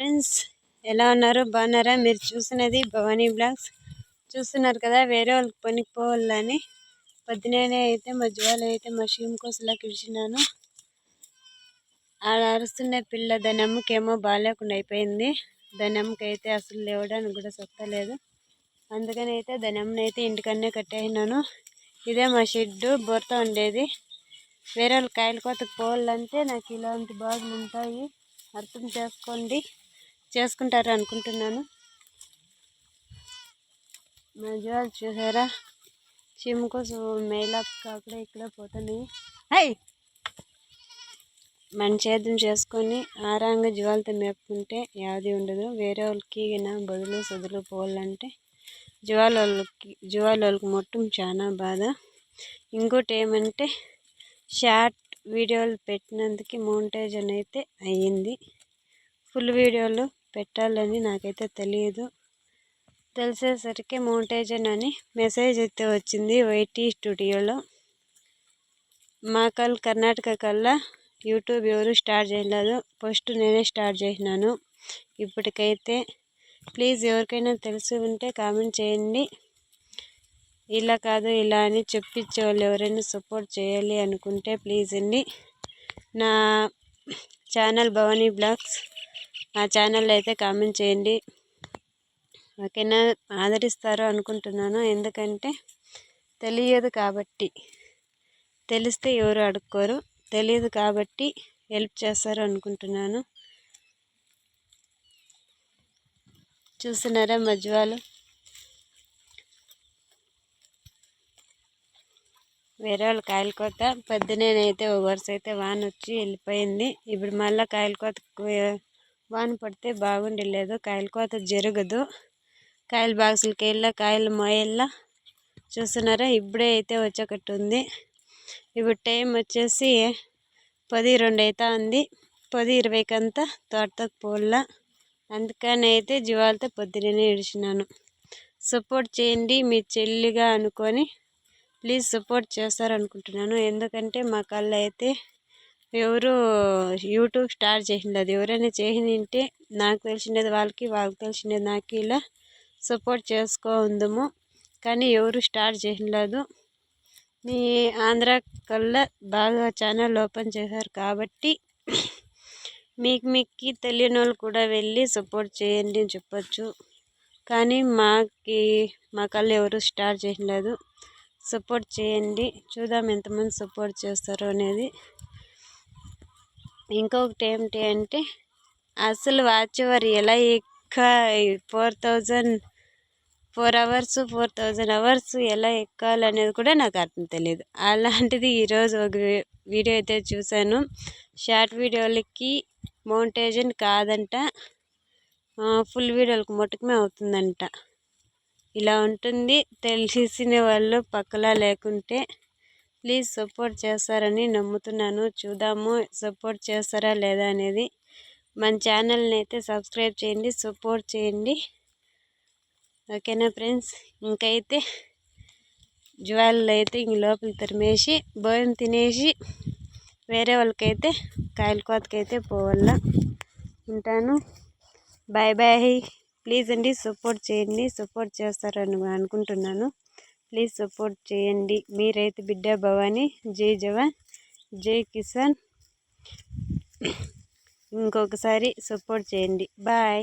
Friends ఎలా ఉన్నారు? బాగున్నారా? మీరు చూసినది భవానీ బ్లాగ్స్. చూస్తున్నారు కదా వేరే వాళ్ళకి పనికి పోవాలని. పొద్దునే అయితే మా జ్వాలు అయితే మా షీమ్ కోసలా కిడిచినాను ఆడ అరుస్తున్న పిల్ల దాని అమ్మకేమో బాగాలేకుండా అయిపోయింది. దాని అమ్మకి అయితే అసలు లేవడానికి కూడా సత్తలేదు అందుకని అయితే దాని అమ్మని అయితే ఇంటికన్నే కట్టేసినాను. ఇదే మా షెడ్డు బొరత ఉండేది. వేరే వాళ్ళు కాయల కోతకు పోవాలంటే నాకు ఇలాంటి బాగులు ఉంటాయి. అర్థం చేసుకోండి. చేసుకుంటారు అనుకుంటున్నాను. మా చూసారా? చిమ్ము కోసం మేలాప్ కాకుండా ఇక్కడ పోతున్నాయి. హై! మన చేద్దాం చేసుకొని ఆరాంగా జీవాలతో మేపుకుంటే యాది ఉండదు. వేరే వాళ్ళకి బదులు సదులు పోవాలంటే జీవాల వాళ్ళకి జీవాల వాళ్ళకి మొత్తం చాలా బాధ. ఇంకోటి ఏమంటే షార్ట్ వీడియోలు పెట్టినందుకు మౌంటేజ్ అయితే అయ్యింది. ఫుల్ వీడియోలు పెట్టాలని నాకైతే తెలియదు. తెలిసేసరికి మౌంటేజన్ అని మెసేజ్ అయితే వచ్చింది వైటీ స్టూడియోలో. మా కల్ కర్ణాటక కల్లా యూట్యూబ్ ఎవరు స్టార్ట్ చేయలేదు. ఫస్ట్ నేనే స్టార్ట్ చేసినాను. ఇప్పటికైతే ప్లీజ్ ఎవరికైనా తెలిసి ఉంటే కామెంట్ చేయండి. ఇలా కాదు ఇలా అని చెప్పించే వాళ్ళు ఎవరైనా సపోర్ట్ చేయాలి అనుకుంటే ప్లీజ్ అండి. నా ఛానల్ భవానీ బ్లాగ్స్ నా ఛానల్ అయితే కామెంట్ చేయండి. ఓకేనా? ఆదరిస్తారు అనుకుంటున్నాను. ఎందుకంటే తెలియదు కాబట్టి. తెలిస్తే ఎవరు అడుక్కోరు. తెలియదు కాబట్టి హెల్ప్ చేస్తారు అనుకుంటున్నాను. చూస్తున్నారా మజ్వాలు? వేరే వాళ్ళు కాయల కోత. పొద్దునేనైతే ఒక వరుస అయితే వాన వచ్చి వెళ్ళిపోయింది. ఇప్పుడు మళ్ళీ కాయల కోత వాన పడితే బాగుండలేదు. కాయల కోత జరగదు. కాయల బాక్సులకి వెళ్ళా కాయలు మోయల్లా చూస్తున్నారా? ఇప్పుడే అయితే వచ్చేకట్టు ఉంది ఇప్పుడు టైం వచ్చేసి పది రెండు అవుతా ఉంది పది ఇరవైకంతా తోటకు పోల్లా. అందుకని అయితే జీవాలతో పొద్దునే ఇడిచినాను సపోర్ట్ చేయండి మీ చెల్లిగా అనుకొని ప్లీజ్ సపోర్ట్ చేస్తారనుకుంటున్నాను. ఎందుకంటే మా కళ్ళు అయితే ఎవరు యూట్యూబ్ స్టార్ట్ చేసిండదు ఎవరైనా చేసింటే నాకు తెలిసినది వాళ్ళకి వాళ్ళకి తెలిసినది నాకు ఇలా సపోర్ట్ చేసుకో ఉందము కానీ ఎవరు స్టార్ట్ చేసినలేదు మీ ఆంధ్ర కల్లా బాగా ఛానల్ ఓపెన్ చేశారు కాబట్టి మీకు మీకు తెలియని వాళ్ళు కూడా వెళ్ళి సపోర్ట్ చేయండి అని చెప్పచ్చు. కానీ మాకి మా కళ్ళు ఎవరు స్టార్ట్ చేయలేదు సపోర్ట్ చేయండి. చూద్దాం ఎంతమంది సపోర్ట్ చేస్తారో అనేది. ఇంకొకటి ఏమిటి అంటే అసలు వాచ్ అవర్ ఎలా ఎక్క four thousand four hours four thousand hours ఎలా ఎక్కాలనేది కూడా నాకు అర్థం తెలియదు. అలాంటిది ఈరోజు ఒక వీడియో అయితే చూశాను. షార్ట్ వీడియోలకి మౌంటేజన్ కాదంట. ఫుల్ వీడియోలకు మొట్టకమే అవుతుందంట. ఇలా ఉంటుంది. తెలిసిన వాళ్ళు పక్కలా లేకుంటే ప్లీజ్ సపోర్ట్ చేస్తారని నమ్ముతున్నాను. చూద్దాము సపోర్ట్ చేస్తారా లేదా అనేది. మన ఛానల్ని అయితే సబ్స్క్రైబ్ చేయండి సపోర్ట్ చేయండి. ఓకేనా ఫ్రెండ్స్? ఇంకైతే జ్వాలలు అయితే ఇంక లోపల తరిమేసి భోజనం తినేసి వేరే వాళ్ళకైతే కాయల కోతకైతే పోవాల. ఉంటాను. Bye bye. ప్లీజ్ అండి సపోర్ట్ చేయండి సపోర్ట్ చేస్తారని అనుకుంటున్నాను. ప్లీజ్ సపోర్ట్ చేయండి. మీ రైతు బిడ్డ భవానీ జై జవాన్ జై కిసాన్. ఇంకొకసారి సపోర్ట్ చేయండి. బాయ్